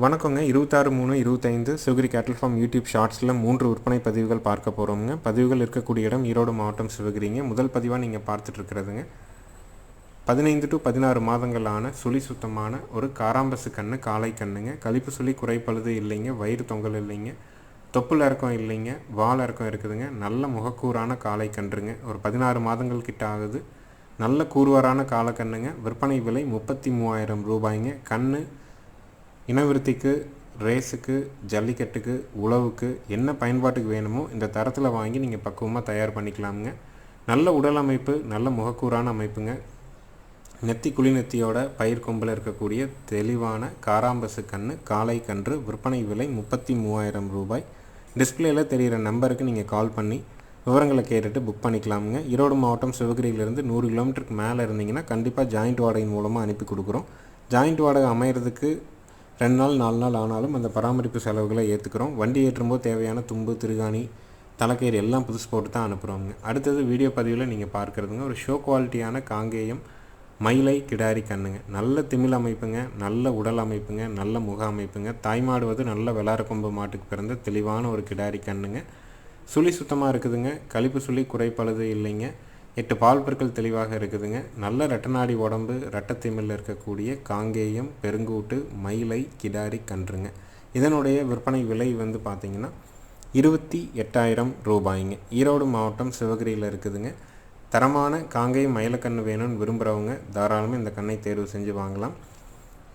வணக்கங்க. இருபத்தாறு மூணு இருபத்தைந்து சிவகிரி கேட்டல் ஃபார்ம் யூடியூப் ஷார்ட்ஸில் மூன்று விற்பனை பதிவுகள் பார்க்க போகிறோமுங்க பதிவுகள் இருக்கக்கூடிய இடம் ஈரோடு மாவட்டம் சிவகிரிங்க. முதல் பதிவாக நீங்கள் பார்த்துட்டு இருக்கிறதுங்க பதினைந்து டு பதினாறு மாதங்களான சுழி சுத்தமான ஒரு காராம்பசு கண்ணு காளை கண்ணுங்க. கழிப்பு சுழி குறைப்பழுது இல்லைங்க. வயிறு தொங்கல் இல்லைங்க. தொப்புள் இறக்கம் இல்லைங்க. வால் இறக்கம் இருக்குதுங்க. நல்ல முகக்கூறான காளை கன்றுங்க. ஒரு பதினாறு மாதங்கள் கிட்ட ஆகுது. நல்ல கூறுவாரான காலக்கண்ணுங்க விற்பனை விலை முப்பத்தி மூவாயிரம் ரூபாய்ங்க. கண்ணு இனவிருத்திக்கு ரேஸுக்கு ஜல்லிக்கட்டுக்கு உழவுக்கு என்ன பயன்பாட்டுக்கு வேணுமோ இந்த தரத்தில் வாங்கி நீங்கள் பக்குவமாக தயார் பண்ணிக்கலாமுங்க. நல்ல உடல் அமைப்பு நல்ல முகக்கூறான அமைப்புங்க. நெத்தி குழி நெத்தியோட பயிர் கொம்பில் இருக்கக்கூடிய தெளிவான காராம்பசு கன்று காலை கன்று விற்பனை விலை முப்பத்தி மூவாயிரம் ரூபாய். டிஸ்பிளேயில் தெரிகிற நம்பருக்கு நீங்கள் கால் பண்ணி விவரங்களை கேட்டுட்டு புக் பண்ணிக்கலாமுங்க. ஈரோடு மாவட்டம் சிவகிரியிலேருந்து நூறு கிலோமீட்டருக்கு மேலே இருந்தீங்கன்னா கண்டிப்பாக ஜாயிண்ட் வாடகையின் மூலமாக அனுப்பி கொடுக்குறோம். ஜாயிண்ட் வாடகை அமையிறதுக்கு ரெண்டு நாள் நாலு நாள் ஆனாலும் அந்த பராமரிப்பு செலவுகளை ஏற்றுக்கிறோம் வண்டி ஏற்றும்போது தேவையான தும்பு திருகாணி தலைக்கயிறு எல்லாம் புதுசு போட்டு தான் அனுப்புகிறோங்க அடுத்தது வீடியோ பதிவில் நீங்கள் பார்க்குறதுங்க. ஒரு ஷோ குவாலிட்டியான காங்கேயம் மயிலை கிடாரி கண்ணுங்க. நல்ல திமிழ் அமைப்புங்க நல்ல உடல் அமைப்புங்க நல்ல முக அமைப்புங்க. தாய்மாடுவது நல்ல வெளார மாட்டுக்கு பிறந்த தெளிவான ஒரு கிடாரி கண்ணுங்க. சுழி சுத்தமாக இருக்குதுங்க. கழிப்பு சுழி குறைப்பழுது இல்லைங்க. எட்டு பால் பற்கள் தெளிவாக இருக்குதுங்க. நல்ல ரெட்டநாடி உடம்பு ரெட்டத்திமிழில் இருக்கக்கூடிய காங்கேயம் பெருங்கூட்டு மயிலை கிடாரி கன்றுங்க. இதனுடைய விற்பனை விலை வந்து பார்த்திங்கன்னா இருபத்தி எட்டாயிரம் ரூபாய்ங்க. ஈரோடு மாவட்டம் சிவகிரியில் இருக்குதுங்க. தரமான காங்கேயம் மயிலக்கன்று வேணும்னு விரும்புகிறவங்க தாராளமாக இந்த கண்ணை தேர்வு செஞ்சு வாங்கலாம்.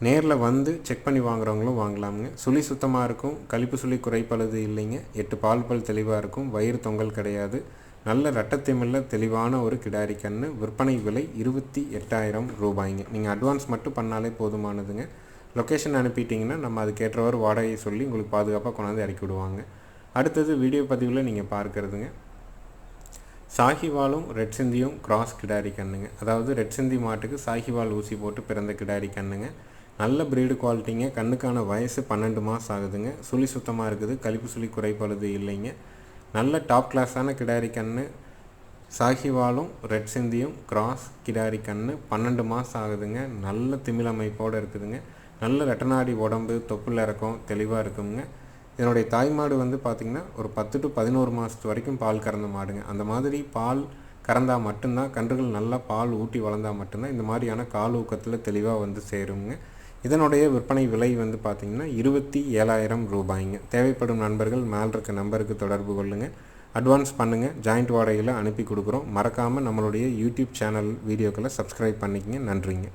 நேரில் வந்து செக் பண்ணி வாங்குறவங்களும் வாங்கலாமுங்க. சுழி சுத்தமாக இருக்கும். கழிப்பு சுழி குறைப்பழுது இல்லைங்க. எட்டு பால் பல் தெளிவாக இருக்கும். வயிறு தொங்கல் கிடையாது. நல்ல ரெட்டத்திமிழில் தெளிவான ஒரு கிடாரி கன்று விற்பனை விலை இருபத்தி எட்டாயிரம் ரூபாய்ங்க. நீங்கள் அட்வான்ஸ் மட்டும் பண்ணாலே போதுமானதுங்க. லொக்கேஷன் அனுப்பிட்டீங்கன்னா நம்ம அதுக்கேற்றவாறு வாடகையை சொல்லி உங்களுக்கு பாதுகாப்பாக கொண்டாந்து இறக்கி விடுவாங்க. அடுத்தது வீடியோ பதிவில் நீங்கள் பார்க்குறதுங்க. சாகிவாலும் ரெட் சிந்தியும் கிராஸ் கிடாரி கண்ணுங்க அதாவது ரெட் சிந்தி மாட்டுக்கு சாகிவால் ஊசி போட்டு பிறந்த கிடாரி கண்ணுங்க நல்ல ப்ரீடு குவாலிட்டிங்க கண்ணுக்கான வயசு பன்னெண்டு மாதம் ஆகுதுங்க. சுழி சுத்தமாக இருக்குது. கழிப்பு சுழி குறைப்படுது இல்லைங்க. நல்ல டாப் கிளாஸான கிடாரி கன்று சாகிவாலும் ரெட் சிந்தியும் கிராஸ் கிடாரி கன்று பன்னெண்டு மாதம் ஆகுதுங்க. நல்ல திமிழ் அமைப்போடு இருக்குதுங்க. நல்ல ரெட்டநாடி உடம்பு தொப்புள் இறக்கம் தெளிவாக இருக்குங்க. இதனுடைய தாய்மாடு வந்து பார்த்திங்கன்னா ஒரு பத்து டு பதினோரு மாதத்து வரைக்கும் பால் கறந்த மாடுங்க. அந்த மாதிரி பால் கறந்தால் மட்டும்தான் கன்றுகள் நல்லா பால் ஊட்டி வளர்ந்தால் மட்டும்தான் இந்த மாதிரியான கால் ஊக்கத்தில் தெளிவாக வந்து சேருங்க. இதனுடைய விற்பனை விலை வந்து பார்த்திங்கன்னா இருபத்தி ஏழாயிரம் ரூபாய்ங்க. தேவைப்படும் நண்பர்கள் மேல் இருக்க நம்பருக்கு தொடர்பு கொள்ளுங்கள் அட்வான்ஸ் பண்ணுங்கள் ஜாயிண்ட் வாடகையில் அனுப்பி கொடுக்குறோம். மறக்காமல் நம்மளுடைய யூடியூப் சேனல் வீடியோக்களை சப்ஸ்கிரைப் பண்ணிக்கங்க. நன்றிங்க.